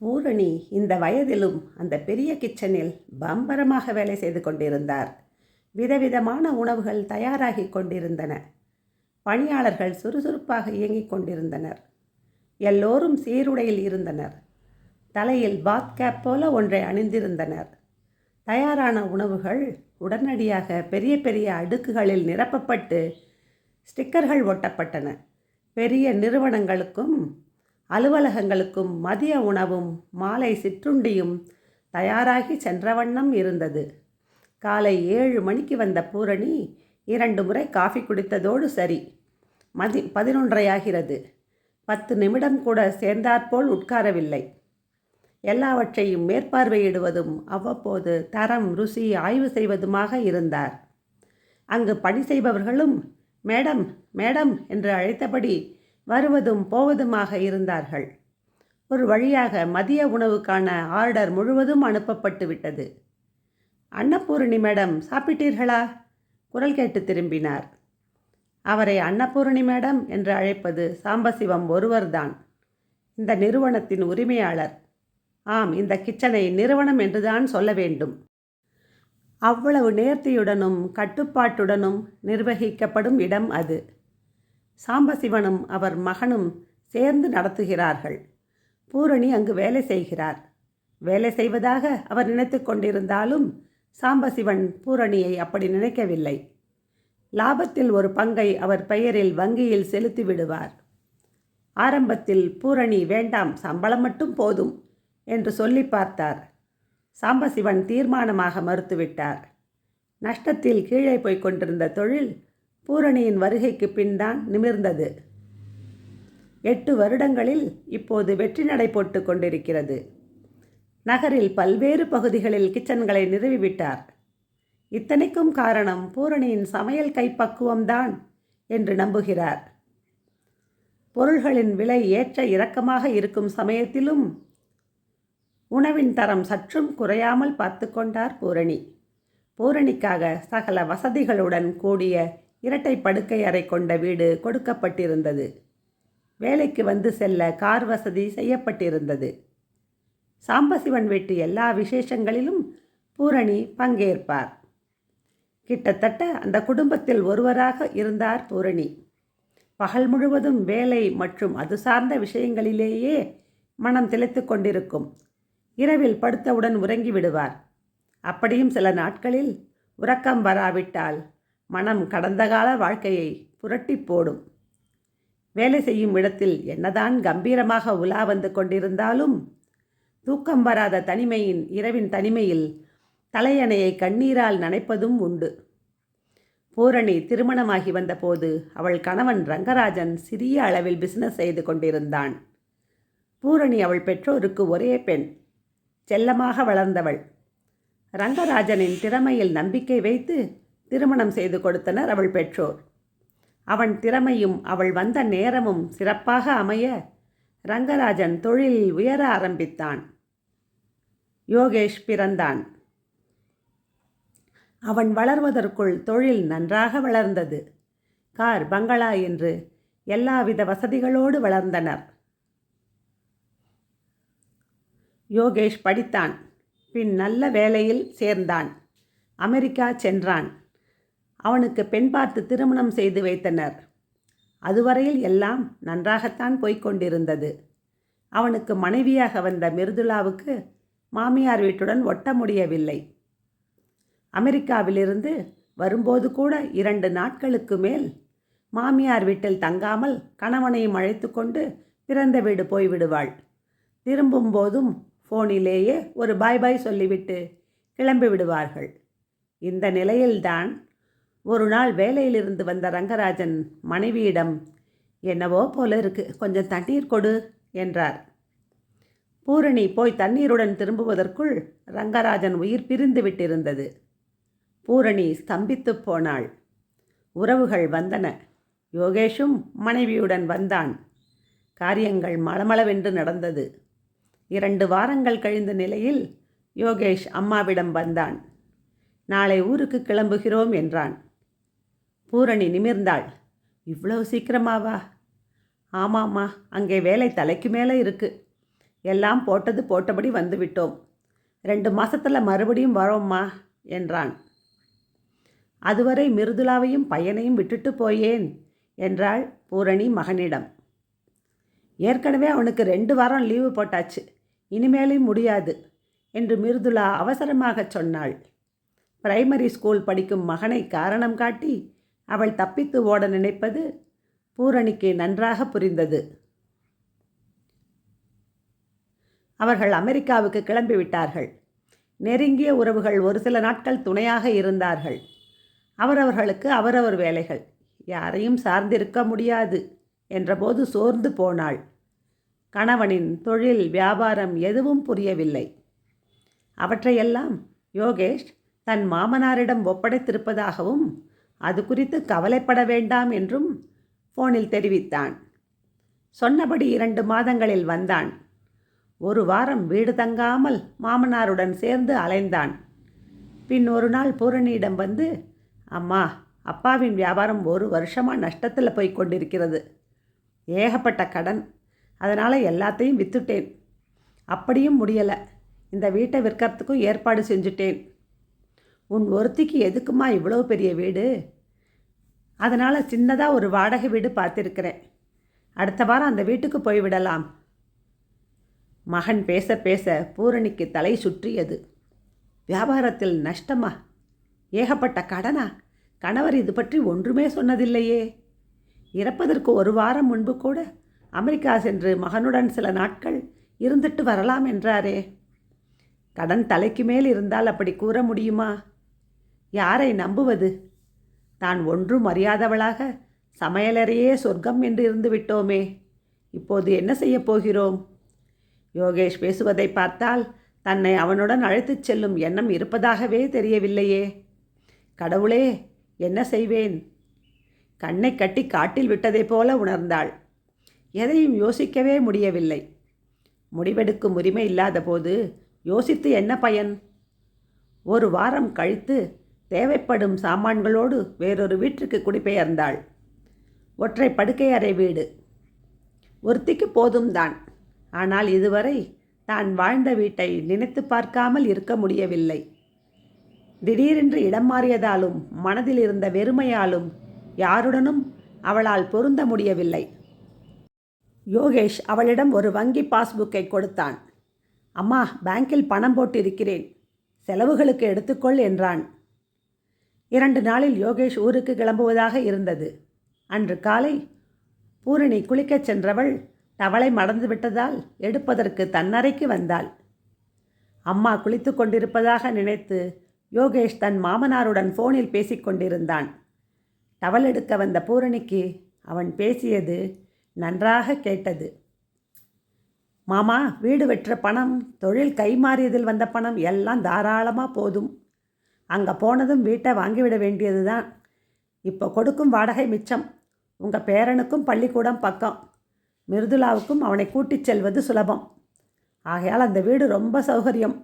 பூரணி இந்த வயதிலும் அந்த பெரிய கிச்சனில் பம்பரமாக வேலை செய்து கொண்டிருந்தார். விதவிதமான உணவுகள் தயாராகி கொண்டிருந்தன. பணியாளர்கள் சுறுசுறுப்பாக இயங்கிக் கொண்டிருந்தனர். எல்லோரும் சீருடையில் இருந்தனர். தலையில் பாத் கேப் போல ஒன்றை அணிந்திருந்தனர். தயாரான உணவுகள் உடனடியாக பெரிய பெரிய அடுக்குகளில் நிரப்பப்பட்டு ஸ்டிக்கர்கள் ஒட்டப்பட்டன. பெரிய நிறுவனங்களுக்கும் அலுவலகங்களுக்கும் மதிய உணவும் மாலை சிற்றுண்டியும் தயாராகி சென்ற வண்ணம் இருந்தது. காலை ஏழு மணிக்கு வந்த பூரணி இரண்டு முறை காஃபி குடித்ததோடு சரி. மதி பதினொன்றையாகிறது. பத்து நிமிடம் கூட சேர்ந்தாற்போல் உட்காரவில்லை. எல்லாவற்றையும் மேற்பார்வையிடுவதும் அவ்வப்போது தரம் ருசி ஆய்வு செய்வதுமாக இருந்தார். அங்கு பணி செய்பவர்களும் மேடம் மேடம் என்று அழைத்தபடி வருவதும் போவதுமாக இருந்தார்கள். ஒரு வழியாக மதிய உணவுக்கான ஆர்டர் முழுவதும் அனுப்பப்பட்டு விட்டது. அன்னபூரணி மேடம் சாப்பிட்டீர்களா? குரல் கேட்டு திரும்பினார். அவரை அன்னபூரணி மேடம் என்று அழைப்பது சாம்பசிவம் ஒருவர்தான். இந்த நிறுவனத்தின் உரிமையாளர். ஆம் இந்த கிச்சனை நிறுவனம் என்றுதான் சொல்ல வேண்டும். அவ்வளவு நேர்த்தியுடனும் கட்டுப்பாட்டுடனும் நிர்வகிக்கப்படும் இடம் அது. சாம்பசிவனும் அவர் மகனும் சேர்ந்து நடத்துகிறார்கள். பூரணி அங்கு வேலை செய்கிறார். வேலை செய்வதாக அவர் நினைத்து கொண்டிருந்தாலும் சாம்பசிவன் பூரணியை அப்படி நினைக்கவில்லை. லாபத்தில் ஒரு பங்கை அவர் பெயரில் வங்கியில் செலுத்தி விடுவார். ஆரம்பத்தில் பூரணி வேண்டாம் சம்பளம் மட்டும் போதும் என்று சொல்லி பார்த்தார். சாம்பசிவன் தீர்மானமாக மறுத்துவிட்டார். நஷ்டத்தில் கீழே போய்க் கொண்டிருந்த தொழில் பூரணியின் வருகைக்கு பின்தான் நிமிர்ந்தது. எட்டு வருடங்களில் இப்போது வெற்றி நடை போட்டு கொண்டிருக்கிறது. நகரில் பல்வேறு பகுதிகளில் கிச்சன்களை நிறுவிவிட்டார். இத்தனைக்கும் காரணம் பூரணியின் சமையல் கைப்பக்குவம்தான் என்று நம்புகிறார். பொருள்களின் விலை ஏற்ற இறக்கமாக இருக்கும் சமயத்திலும் உணவின் தரம் சற்றும் குறையாமல் பார்த்து கொண்டார் பூரணி. பூரணிக்காக சகல வசதிகளுடன் கூடிய இரட்டை படுக்கை அறை கொண்ட வீடு கொடுக்கப்பட்டிருந்தது. வேலைக்கு வந்து செல்ல கார் வசதி செய்யப்பட்டிருந்தது. சாம்பசிவன் வீட்டு எல்லா விசேஷங்களிலும் பூரணி பங்கேற்பார். கிட்டத்தட்ட அந்த குடும்பத்தில் ஒருவராக இருந்தார் பூரணி. பகல் முழுவதும் வேலை மற்றும் அது சார்ந்த விஷயங்களிலேயே மனம் திளைத்து கொண்டிருக்கும். இரவில் படுத்தவுடன் உறங்கி விடுவார். அப்படியும் சில நாட்களில் உறக்கம் வராவிட்டால் மனம் கடந்த கால வாழ்க்கையை புரட்டி போடும். வேலை செய்யும் இடத்தில் என்னதான் கம்பீரமாக உலா வந்து கொண்டிருந்தாலும் தூக்கம் வராத தனிமையின் இரவின் தனிமையில் தலையணையை கண்ணீரால் நனைப்பதும் உண்டு. பூரணி திருமணமாகி வந்தபோது அவள் கணவன் ரங்கராஜன் சிறிய அளவில் பிசினஸ் செய்து கொண்டிருந்தான். பூரணி அவள் பெற்றோருக்கு ஒரே பெண் செல்லமாக வளர்ந்தவள். ரங்கராஜனின் திறமையில் நம்பிக்கை வைத்து திருமணம் செய்து கொடுத்தனர் அவள் பெற்றோர். அவன் திறமையும் அவள் வந்த நேரமும் சிறப்பாக அமைய ரங்கராஜன் தொழிலில் உயர ஆரம்பித்தான். யோகேஷ் பிறந்தான். அவன் வளர்வதற்குள் தொழில் நன்றாக வளர்ந்தது. கார் பங்களா என்று எல்லாவித வசதிகளோடு வளர்ந்தனர். யோகேஷ் படித்தான். பின் நல்ல வேலையில் சேர்ந்தான். அமெரிக்கா சென்றான். அவனுக்கு பெண் பார்த்து திருமணம் செய்து வைத்தனர். அதுவரையில் எல்லாம் நன்றாகத்தான் போய்க் கொண்டிருந்தது. அவனுக்கு மனைவியாக வந்த மிருதுலாவுக்கு மாமியார் வீட்டுடன் ஒட்ட முடியவில்லை. அமெரிக்காவிலிருந்து வரும்போது கூட இரண்டு நாட்களுக்கு மேல் மாமியார் வீட்டில் தங்காமல் கணவனையும் அழைத்து கொண்டு பிறந்த வீடு போய்விடுவாள். திரும்பும் போதும் ஃபோனிலேயே ஒரு பாய் பாய் சொல்லிவிட்டு கிளம்பி விடுவார்கள் இந்த நிலையில்தான் ஒரு நாள் வேலையிலிருந்து வந்த ரங்கராஜன் மனைவியிடம் என்னவோ போல இருக்கு கொஞ்சம் தண்ணீர் கொடு என்றார். பூரணி போய் தண்ணீருடன் திரும்புவதற்குள் ரங்கராஜன் உயிர் பிரிந்து விட்டிருந்தது. பூரணி ஸ்தம்பித்து போனாள். உறவுகள் வந்தன. யோகேஷும் மனைவியுடன் வந்தான். காரியங்கள் மளமளவென்று நடந்தது. இரண்டு வாரங்கள் கழிந்த நிலையில் யோகேஷ் அம்மாவிடம் வந்தான். நாளை ஊருக்கு கிளம்புகிறோம் என்றான். பூரணி நிமிர்ந்தாள். இவ்வளவு சீக்கிரமாவா? ஆமாம்மா அங்கே வேலை தலைக்கு மேலே இருக்கு. எல்லாம் போட்டது போட்டபடி வந்துவிட்டோம். ரெண்டு மாசத்துல மறுபடியும் வரோம்மா என்றான். அதுவரை மிருதுளாவையும் பையனையும் விட்டுட்டு போயேன் என்றாள் பூரணி மகனிடம். ஏற்கனவே அவனுக்கு ரெண்டு வாரம் லீவு போட்டாச்சு இனிமேலையும் முடியாது என்று மிருதுளா அவசரமாகச் சொன்னாள். பிரைமரி ஸ்கூல் படிக்கும் மகனை காரணம் காட்டி அவள் தப்பித்து ஓட நினைப்பது பூரணிக்கு நன்றாக புரிந்தது. அவர்கள் அமெரிக்காவுக்கு கிளம்பிவிட்டார்கள் நெருங்கிய உறவுகள் ஒரு சில நாட்கள் துணையாக இருந்தார்கள். அவரவர்களுக்கு அவரவர் வேலைகள். யாரையும் சார்ந்திருக்க முடியாது என்றபோது சோர்ந்து போனாள். கணவனின் தொழில் வியாபாரம் எதுவும் புரியவில்லை. அவற்றையெல்லாம் யோகேஷ் தன் மாமனாரிடம் ஒப்படைத்திருப்பதாகவும் அது குறித்து கவலைப்பட வேண்டாம் என்றும் ஃபோனில் தெரிவித்தான். சொன்னபடி இரண்டு மாதங்களில் வந்தான். ஒரு வாரம் வீடு தங்காமல் மாமனாருடன் சேர்ந்து அலைந்தான். பின் ஒரு நாள் பூரணியிடம் வந்து அம்மா அப்பாவின் வியாபாரம் ஒரு வருஷமாக நஷ்டத்தில் போய் கொண்டிருக்கிறது. ஏகப்பட்ட கடன். அதனால் எல்லாத்தையும் விற்றுட்டேன் அப்படியும் முடியலை. இந்த வீட்டை விற்கிறதுக்கும் ஏற்பாடு செஞ்சுட்டேன். உன் ஒருத்திக்கு எதுக்குமா இவ்வளோ பெரிய வீடு? அதனால் சின்னதாக ஒரு வாடகை வீடு பார்த்துருக்கிறேன். அடுத்த வாரம் அந்த வீட்டுக்கு போய்விடலாம் மகன் பேச பேச பூரணிக்கு தலை சுற்றியது. வியாபாரத்தில் நஷ்டமா? ஏகப்பட்ட கடனா? கணவர் இது பற்றி ஒன்றுமே சொன்னதில்லையே. இறப்பதற்கு ஒரு வாரம் முன்பு கூட அமெரிக்கா சென்று மகனுடன் சில நாட்கள் இருந்துட்டு வரலாம் என்றாரே. கடன் தலைக்கு மேல் இருந்தால் அப்படி கூற முடியுமா? யாரை நம்புவது? தான் ஒன்றும் அறியாதவளாக சமையலறையே சொர்க்கம் என்று இருந்து விட்டோமே. இப்போது என்ன செய்யப் போகிறோம்? யோகேஷ் பேசுவதை பார்த்தால் தன்னை அவனுடன் அழைத்துச் செல்லும் எண்ணம் இருப்பதாகவே தெரியவில்லையே. கடவுளே என்ன செய்வேன்? கண்ணை கட்டி காட்டில் விட்டதைப் போல உணர்ந்தாள். எதையும் யோசிக்கவே முடியவில்லை. முடிவெடுக்கும் உரிமை இல்லாத போது யோசித்து என்ன பயன்? ஒரு வாரம் கழித்து தேவைப்படும் சாமான்களோடு வேறொரு வீட்டிற்கு குடிபெயர்ந்தாள். ஒற்றை படுக்கை அறை வீடு. ஒருத்திக்கு போதும் தான். ஆனால் இதுவரை தான் வாழ்ந்த வீட்டை நினைத்து பார்க்காமல் இருக்க முடியவில்லை. திடீரென்று இடம் மாறியதாலும் மனதில் இருந்த வெறுமையாலும் யாருடனும் அவளால் பொருந்த முடியவில்லை. யோகேஷ் அவளிடம் ஒரு வங்கி பாஸ்புக்கை கொடுத்தான். அம்மா பேங்கில் பணம் போட்டிருக்கிறேன். செலவுகளுக்கு எடுத்துக்கொள் என்றான். இரண்டு நாளில் யோகேஷ் ஊருக்கு கிளம்புவதாக இருந்தது. அன்று காலை பூரணி குளிக்கச் சென்றவள் தவளை மறந்து விட்டதால் எடுப்பதற்கு தன்னறைக்கு வந்தாள். அம்மா குளித்து கொண்டிருப்பதாக நினைத்து யோகேஷ் தன் மாமனாருடன் ஃபோனில் பேசிக்கொண்டிருந்தான் டவல் எடுக்க வந்த பூரணிக்கு அவன் பேசியது நன்றாக கேட்டது. மாமா வீடு வெற்ற பணம் தொழில் கை மாறியதில் வந்த பணம் எல்லாம் தாராளமாக போதும். அங்கே போனதும் வீட்டை வாங்கிவிட வேண்டியது தான் இப்போ கொடுக்கும் வாடகை மிச்சம். உங்கள் பேரனுக்கும் பள்ளிக்கூடம் பக்கம். மிருதுலாவுக்கும் அவனை கூட்டிச் செல்வது சுலபம். ஆகையால் அந்த வீடு ரொம்ப சௌகரியம்.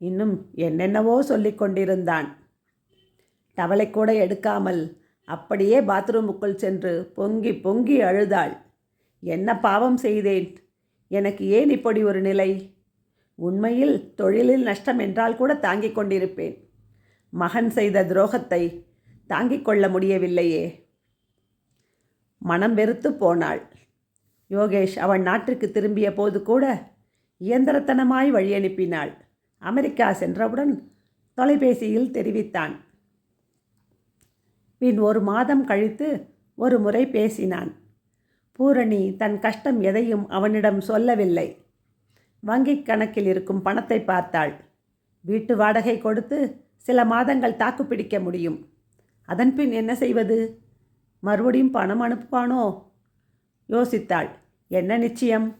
இன்னும் என்னென்னவோ சொல்லி கொண்டிருந்தான். டவலை கூட எடுக்காமல் அப்படியே பாத்ரூமுக்குள் சென்று பொங்கி பொங்கி அழுதாள். என்ன பாவம் செய்தேன்? எனக்கு ஏன் இப்படி ஒரு நிலை? உண்மையில் தொழிலில் நஷ்டம் என்றால் கூட தாங்கிக் கொண்டிருப்பேன். மகன் செய்த துரோகத்தை தாங்கிக் கொள்ள முடியவில்லையே. மனம் வெறுத்து போனாள். யோகேஷ் அவன் நாட்டிற்கு திரும்பிய போது கூட இயந்திரத்தனமாய் வழியனுப்பினாள் அமெரிக்கா சென்றவுடன் தொலைபேசியில் தெரிவித்தான். பின் ஒரு மாதம் கழித்து ஒரு முறை பேசினான். பூரணி தன் கஷ்டம் எதையும் அவனிடம் சொல்லவில்லை. வங்கிக் கணக்கில் இருக்கும் பணத்தை பார்த்தாள். வீட்டு வாடகை கொடுத்து சில மாதங்கள் தாக்குப்பிடிக்க முடியும். அதன்பின் என்ன செய்வது? மறுபடியும் பணம் அனுப்புவானோ? யோசித்தாள். என்ன நிச்சயம்?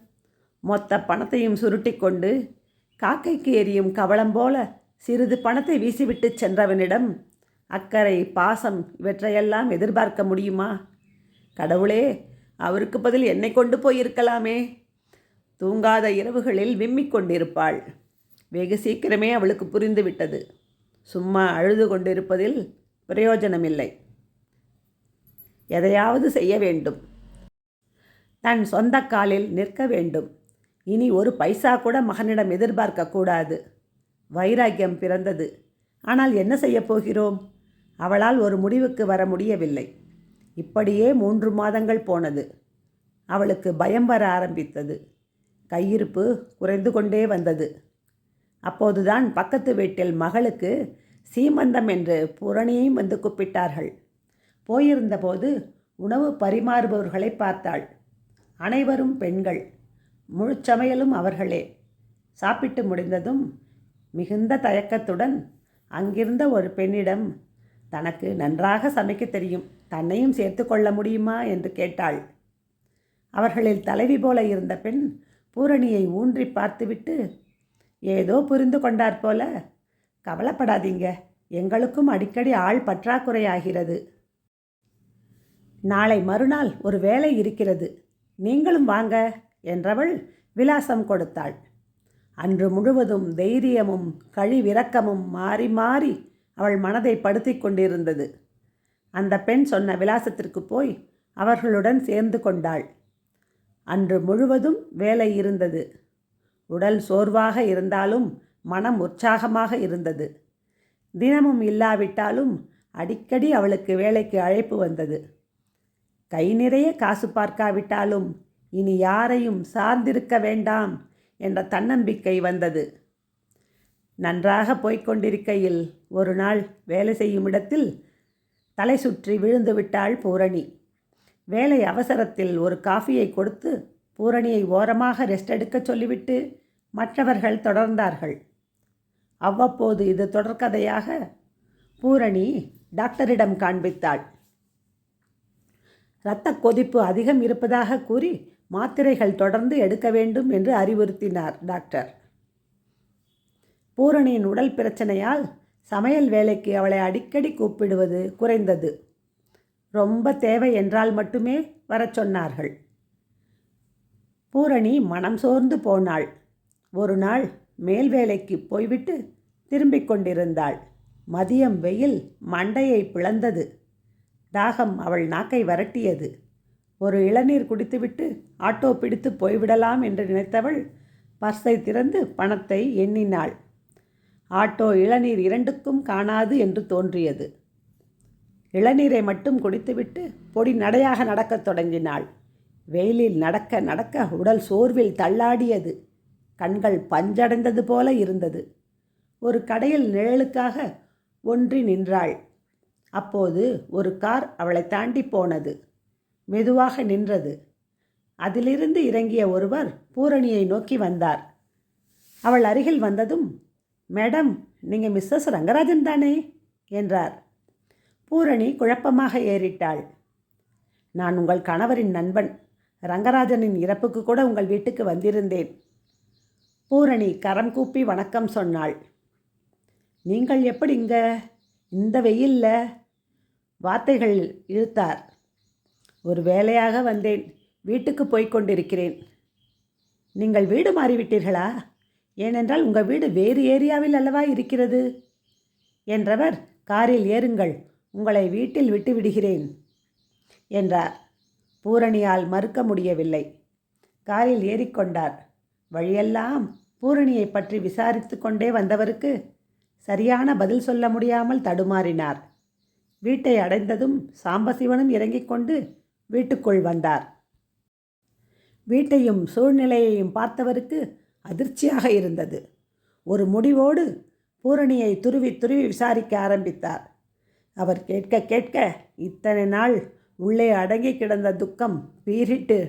மொத்த பணத்தையும் சுருட்டி கொண்டு காக்கைக்கு எரியும் கவளம் போல சிறிது பணத்தை வீசிவிட்டு சென்றவனிடம் அக்கறை பாசம் இவற்றையெல்லாம் எதிர்பார்க்க முடியுமா? கடவுளே அவருக்கு பதில் என்னை கொண்டு போயிருக்கலாமே. தூங்காத இரவுகளில் விம்மிக் கொண்டிருப்பாள். வெகு சீக்கிரமே அவளுக்கு புரிந்துவிட்டது. சும்மா அழுது கொண்டிருப்பதில் பிரயோஜனமில்லை. எதையாவது செய்ய வேண்டும். தன் சொந்த காலில் நிற்க வேண்டும். இனி ஒரு பைசா கூட மகனிடம் எதிர்பார்க்கக்கூடாது வைராக்கியம் பிறந்தது. ஆனால் என்ன செய்யப் போகிறோம்? அவளால் ஒரு முடிவுக்கு வர முடியவில்லை. இப்படியே மூன்று மாதங்கள் போனது. அவளுக்கு பயம் வர ஆரம்பித்தது. கையிருப்பு குறைந்து கொண்டே வந்தது. அப்போதுதான் பக்கத்து வீட்டில் மகளுக்கு சீமந்தம் என்று புரணியையும் வந்து கூப்பிட்டார்கள். போயிருந்தபோது உணவு பரிமாறுபவர்களை பார்த்தாள். அனைவரும் பெண்கள். முழுச்சமையலும் அவர்களே. சாப்பிட்டு முடிந்ததும் மிகுந்த தயக்கத்துடன் அங்கிருந்த ஒரு பெண்ணிடம் தனக்கு நன்றாக சமைக்க தெரியும். தன்னையும் சேர்த்து கொள்ள முடியுமா? என்று கேட்டாள். அவர்களில் தலைவி போல இருந்த பெண் பூரணியை ஊன்றி பார்த்துவிட்டு ஏதோ புரிந்து கொண்டார் போல. கவலைப்படாதீங்க எங்களுக்கும் அடிக்கடி ஆள் பற்றாக்குறையாகிறது. நாளை மறுநாள் ஒரு வேலை இருக்கிறது. நீங்களும் வாங்க என்றவள் விலாசம் கொடுத்தாள். அன்று முழுவதும் தைரியமும் கழிவிறக்கமும் மாறி மாறி அவள் மனதை படுத்தி கொண்டிருந்தது. அந்த பெண் சொன்ன விலாசத்திற்கு போய் அவர்களுடன் சேர்ந்து கொண்டாள். அன்று முழுவதும் வேலை இருந்தது. உடல் சோர்வாக இருந்தாலும் மனம் உற்சாகமாக இருந்தது. தினமும் இல்லாவிட்டாலும் அடிக்கடி அவளுக்கு வேலைக்கு அழைப்பு வந்தது. கை நிறைய காசு பார்க்காவிட்டாலும் இனி யாரையும் சார்ந்திருக்க வேண்டாம் என்ற தன்னம்பிக்கை வந்தது. நன்றாக போய்க்கொண்டிருக்கையில் ஒரு நாள் வேலை செய்யும் இடத்தில் தலை சுற்றி விழுந்து விட்டாள் பூரணி. வேலை அவசரத்தில் ஒரு காஃபியை கொடுத்து பூரணியை ஓரமாக ரெஸ்ட் எடுக்க சொல்லிவிட்டு மற்றவர்கள் தொடர்ந்தார்கள். அவ்வப்போது இது தொடர்கதையாக பூரணி டாக்டரிடம் காண்பித்தாள். இரத்த கொதிப்பு அதிகம் இருப்பதாக கூறி மாத்திரைகள் தொடர்ந்து எடுக்க வேண்டும் என்று அறிவுறுத்தினார் டாக்டர். பூரணியின் உடல் பிரச்சனையால் சமையல் வேலைக்கு அவளை அடிக்கடி கூப்பிடுவது குறைந்தது. ரொம்ப தேவை என்றால் மட்டுமே வரச் சொன்னார்கள். பூரணி மனம் சோர்ந்து போனாள். ஒரு நாள் மேல் வேலைக்கு போய்விட்டு திரும்பிக் கொண்டிருந்தாள். மதியம் வெயில் மண்டையை பிளந்தது. தாகம் அவள் நாக்கை வரட்டியது. ஒரு இளநீர் குடித்துவிட்டு ஆட்டோ பிடித்து போய்விடலாம் என்று நினைத்தவள் பர்ஸை திறந்து பணத்தை எண்ணினாள். ஆட்டோ இளநீர் இரண்டுக்கும் காணாது என்று தோன்றியது. இளநீரை மட்டும் குடித்துவிட்டு பொடி நடையாக நடக்கத் தொடங்கினாள். வெயிலில் நடக்க நடக்க உடல் சோர்வில் தள்ளாடியது. கண்கள் பஞ்சடைந்தது போல இருந்தது. ஒரு கடையில் நிழலுக்காக ஒன்றி நின்றாள். அப்போது ஒரு கார் அவளை தாண்டி போனது. மெதுவாக நின்றது. அதிலிருந்து இறங்கிய ஒருவர் பூரணியை நோக்கி வந்தார். அவள் அருகில் வந்ததும் மேடம் நீங்கள் மிஸ்ஸஸ் ரங்கராஜன் தானே? என்றார். பூரணி குழப்பமாக ஏறிட்டாள். நான் உங்கள் கணவரின் நண்பன். ரங்கராஜனின் இறப்புக்கு கூட உங்கள் வீட்டுக்கு வந்திருந்தேன். பூரணி கரம் கூப்பி வணக்கம் சொன்னாள். நீங்கள் எப்படி இங்க இந்த வெயிலில்? வார்த்தைகள் இழுத்தார். ஒரு வேலையாக வந்தேன். வீட்டுக்கு போய்க் கொண்டிருக்கிறேன். நீங்கள் வீடு மாறிவிட்டீர்களா? ஏனென்றால் உங்கள் வீடு வேறு ஏரியாவில் அல்லவா இருக்கிறது? என்றவர் காரில் ஏறுங்கள். உங்களை வீட்டில் விட்டு விடுகிறேன். என்றார். பூரணியால் மறுக்க முடியவில்லை. காரில் ஏறிக்கொண்டார் வழியெல்லாம் பூரணியை பற்றி விசாரித்து கொண்டே வந்தவருக்கு சரியான பதில் சொல்ல முடியாமல் தடுமாறினார். வீட்டை அடைந்ததும் சாம்பசிவனும் இறங்கிக் கொண்டு வீட்டுக்குள் வந்தார். வீட்டையும் சூழ்நிலையையும் பார்த்தவருக்கு அதிர்ச்சியாக இருந்தது. ஒரு முடிவோடு பூரணியை துருவி துருவி விசாரிக்க ஆரம்பித்தார். அவர் கேட்க கேட்க இத்தனை நாள் உள்ளே அடங்கி கிடந்த துக்கம் பீறிட்டு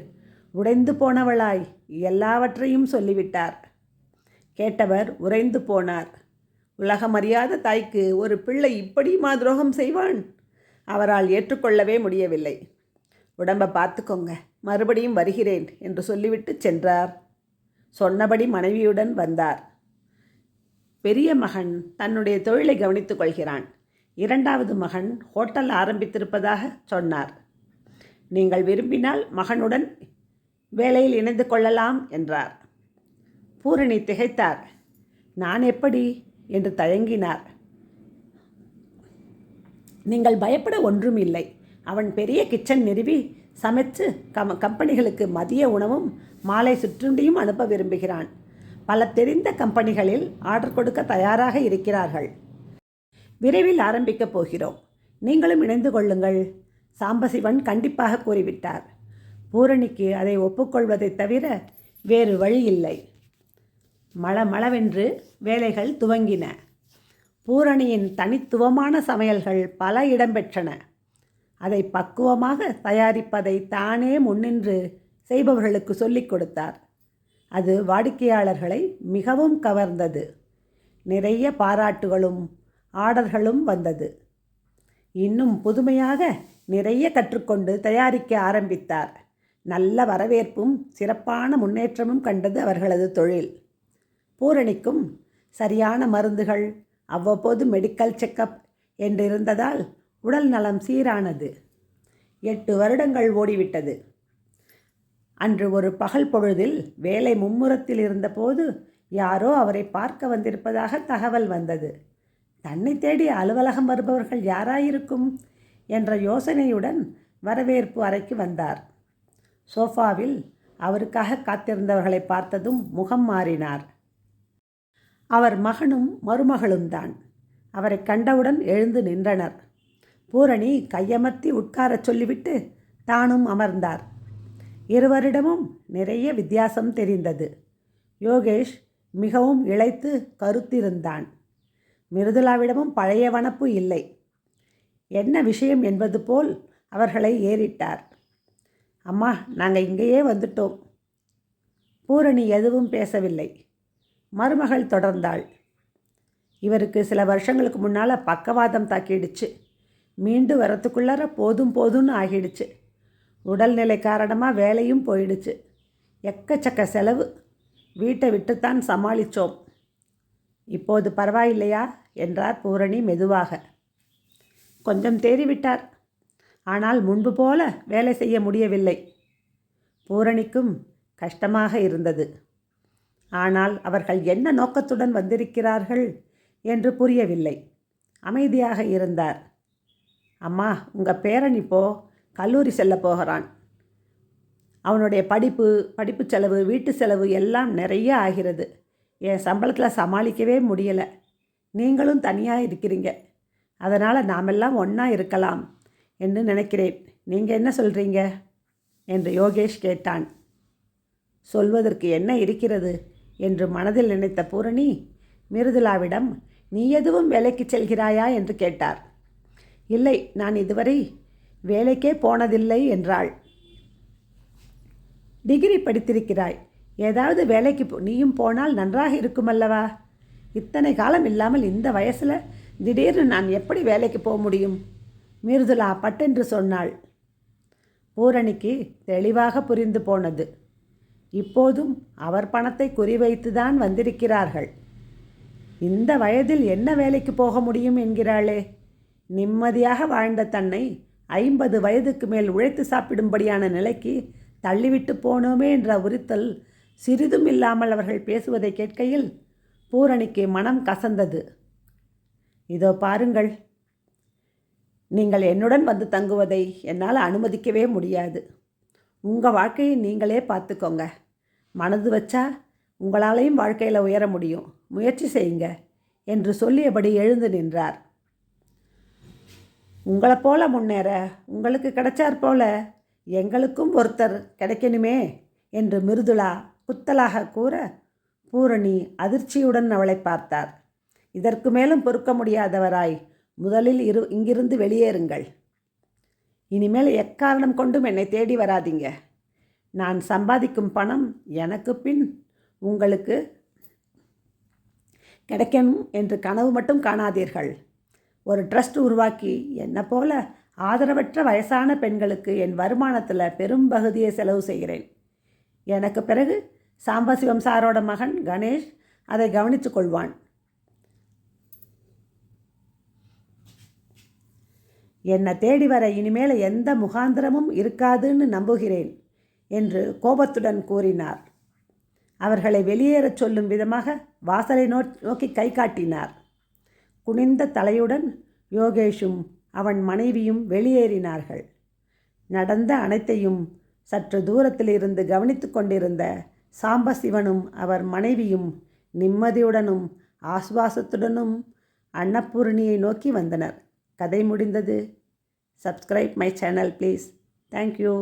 உடைந்து போனவளாய் எல்லாவற்றையும் சொல்லிவிட்டார். கேட்டவர் உறைந்து போனார். உலகமறியாத தாய்க்கு ஒரு பிள்ளை இப்படியுமா துரோகம் செய்வான்? அவரால் ஏற்றுக்கொள்ளவே முடியவில்லை. உடம்பை பார்த்துக்கோங்க மறுபடியும் வருகிறேன் என்று சொல்லிவிட்டு சென்றார். சொன்னபடி மனைவியுடன் வந்தார். பெரிய மகன் தன்னுடைய தொழிலை கவனித்துக் கொள்கிறான். இரண்டாவது மகன் ஹோட்டல் ஆரம்பித்திருப்பதாக சொன்னார். நீங்கள் விரும்பினால் மகனுடன் வேலையில் இணைந்து கொள்ளலாம் என்றார். பூரணி திகைத்தார். நான் எப்படி என்று தயங்கினார். நீங்கள் பயப்பட ஒன்றும் இல்லை அவன் பெரிய கிச்சன் நிறுவி சமைச்சு கம் கம்பெனிகளுக்கு மதிய உணவும் மாலை சுற்றுண்டியும் அனுப்ப விரும்புகிறான். பல தெரிந்த கம்பெனிகளில் ஆர்டர் கொடுக்க தயாராக இருக்கிறார்கள். விரைவில் ஆரம்பிக்கப் போகிறோம். நீங்களும் இணைந்து கொள்ளுங்கள் சாம்பசிவன் கண்டிப்பாக கூறிவிட்டார். பூரணிக்கு அதை ஒப்புக்கொள்வதைத் தவிர வேறு வழி இல்லை மளமளவென்று வேலைகள் துவங்கின. பூரணியின் தனித்துவமான சமையல்கள் பல இடம்பெற்றன. அதை பக்குவமாக தயாரிப்பதை தானே முன்னின்று செய்பவர்களுக்கு சொல்லிக் கொடுத்தார். அது வாடிக்கையாளர்களை மிகவும் கவர்ந்தது. நிறைய பாராட்டுகளும் ஆர்டர்களும் வந்தது. இன்னும் புதுமையாக நிறைய கற்றுக்கொண்டு தயாரிக்க ஆரம்பித்தார். நல்ல வரவேற்பும் சிறப்பான முன்னேற்றமும் கண்டது அவர்களது தொழில். பூரணிக்கும் சரியான மருந்துகள் அவ்வப்போது மெடிக்கல் செக்கப் என்றிருந்ததால் உடல் நலம் சீரானது. எட்டு வருடங்கள் ஓடிவிட்டது. அன்று ஒரு பகல் பொழுதில் வேலை மும்முரத்தில் இருந்தபோது யாரோ அவரை பார்க்க வந்திருப்பதாக தகவல் வந்தது. தன்னை தேடி அலுவலகம் வருபவர்கள் யாராயிருக்கும் என்ற யோசனையுடன் வரவேற்பு அறைக்கு வந்தார். சோஃபாவில் அவருக்காக காத்திருந்தவர்களை பார்த்ததும் முகம் மாறினார். அவர் மகனும் மருமகளும் தான் அவரை கண்டவுடன் எழுந்து நின்றனர். பூரணி கையமர்த்தி உட்காரச் சொல்லிவிட்டு தானும் அமர்ந்தார். இருவரிடமும் நிறைய வித்தியாசம் தெரிந்தது. யோகேஷ் மிகவும் இழைத்து கருத்திருந்தான். மிருதுலாவிடமும் பழைய வனப்பு இல்லை. என்ன விஷயம் என்பது போல் அவர்களை ஏறிட்டார். அம்மா நாங்கள் இங்கேயே வந்துட்டோம். பூரணி எதுவும் பேசவில்லை. மருமகள் தொடர்ந்தாள். இவருக்கு சில வருஷங்களுக்கு முன்னால் பக்கவாதம் தாக்கிடுச்சு. மீண்டு வரத்துக்குள்ளார போதும் போதும்னு ஆகிடுச்சு. உடல்நிலை காரணமாக வேலையும் போயிடுச்சு. எக்கச்சக்க செலவு. வீட்டை விட்டுத்தான் சமாளித்தோம் இப்போது பரவாயில்லையா? என்றார் பூரணி மெதுவாக. கொஞ்சம் தேறிவிட்டார். ஆனால் முன்பு போல வேலை செய்ய முடியவில்லை. பூரணிக்கும் கஷ்டமாக இருந்தது. ஆனால் அவர்கள் என்ன நோக்கத்துடன் வந்திருக்கிறார்கள் என்று புரியவில்லை. அமைதியாக இருந்தார். அம்மா உங்கள் பேரன் இப்போ கல்லூரி செல்ல போகிறான். அவனுடைய படிப்பு படிப்பு செலவு வீட்டு செலவு எல்லாம் நிறைய ஆகிறது. என் சம்பளத்தில் சமாளிக்கவே முடியலை. நீங்களும் தனியாக இருக்கிறீங்க. அதனால் நாமெல்லாம் ஒன்றா இருக்கலாம் என்று நினைக்கிறேன். நீங்கள் என்ன சொல்கிறீங்க என்று யோகேஷ் கேட்டான். சொல்வதற்கு என்ன இருக்கிறது? என்று மனதில் நினைத்த பூரணி மிருதுலாவிடம் நீ எதுவும் வேலைக்கு செல்கிறாயா? என்று கேட்டார். இல்லை நான் இதுவரை வேலைக்கே போனதில்லை என்றாள். டிகிரி படித்திருக்கிறாய். ஏதாவது வேலைக்கு நீயும் போனால் நன்றாக இருக்குமல்லவா? இத்தனை காலம் இல்லாமல் இந்த வயசில் திடீர்னு நான் எப்படி வேலைக்கு போக முடியும்? மிருதுலா பட்டென்று சொன்னாள். பூரணிக்கு தெளிவாக புரிந்து போனது. இப்போதும் அவர் பணத்தை குறிவைத்துதான் வந்திருக்கிறார்கள். இந்த வயதில் என்ன வேலைக்கு போக முடியும் என்கிறாளே? நிம்மதியாக வாழ்ந்த தன்னை ஐம்பது வயதுக்கு மேல் உழைத்து சாப்பிடும்படியான நிலைக்கு தள்ளிவிட்டு போனோமே என்ற உரித்தல் சிறிதும் இல்லாமல் அவர்கள் பேசுவதை கேட்கையில் பூரணிக்கு மனம் கசந்தது. இதோ பாருங்கள். நீங்கள் என்னுடன் வந்து தங்குவதை என்னால் அனுமதிக்கவே முடியாது. உங்கள் வாழ்க்கையை நீங்களே பார்த்துக்கோங்க. மனது வச்சா உங்களாலையும் வாழ்க்கையில் உயர முடியும். முயற்சி செய்யுங்க என்று சொல்லியபடி எழுந்து நின்றார். உங்களை போல முன்னேற உங்களுக்கு கிடைச்சார் போல எங்களுக்கும் ஒருத்தர் கிடைக்கணுமே என்று மிருதுளா குத்தலாக கூற பூரணி அதிர்ச்சியுடன் அவளை பார்த்தார். இதற்கு மேலும் பொறுக்க முடியாதவராய் முதலில் இரு இங்கிருந்து வெளியேறுங்கள். இனிமேல் எக்காரணம் கொண்டும் என்னை தேடி வராதிங்க. நான் சம்பாதிக்கும் பணம் எனக்கு பின் உங்களுக்கு கிடைக்கணும் என்று கனவு மட்டும் காணாதீர்கள். ஒரு ட்ரஸ்ட் உருவாக்கி என்னை போல ஆதரவற்ற வயசான பெண்களுக்கு என் வருமானத்தில் பெரும் பகுதியை செலவு செய்கிறேன். எனக்கு பிறகு சாம்பசிவம் சாரோட மகன் கணேஷ் அதை கவனித்து கொள்வான். என்னை தேடி வர இனிமேல் எந்த முகாந்திரமும் இருக்காதுன்னு நம்புகிறேன். என்று கோபத்துடன் கூறினார். அவர்களை வெளியேறச் சொல்லும் விதமாக வாசலை நோ நோக்கி கை காட்டினார். குனிந்த தலையுடன் யோகேஷும் அவன் மனைவியும் வெளியேறினார்கள். நடந்த அனைத்தையும் சற்று தூரத்தில் இருந்து கவனித்து கொண்டிருந்த சாம்பசிவனும் அவர் மனைவியும் நிம்மதியுடனும் ஆசுவாசத்துடனும் அன்னபூரணியை நோக்கி வந்தனர். கதை முடிந்தது. Subscribe my channel please. Thank you.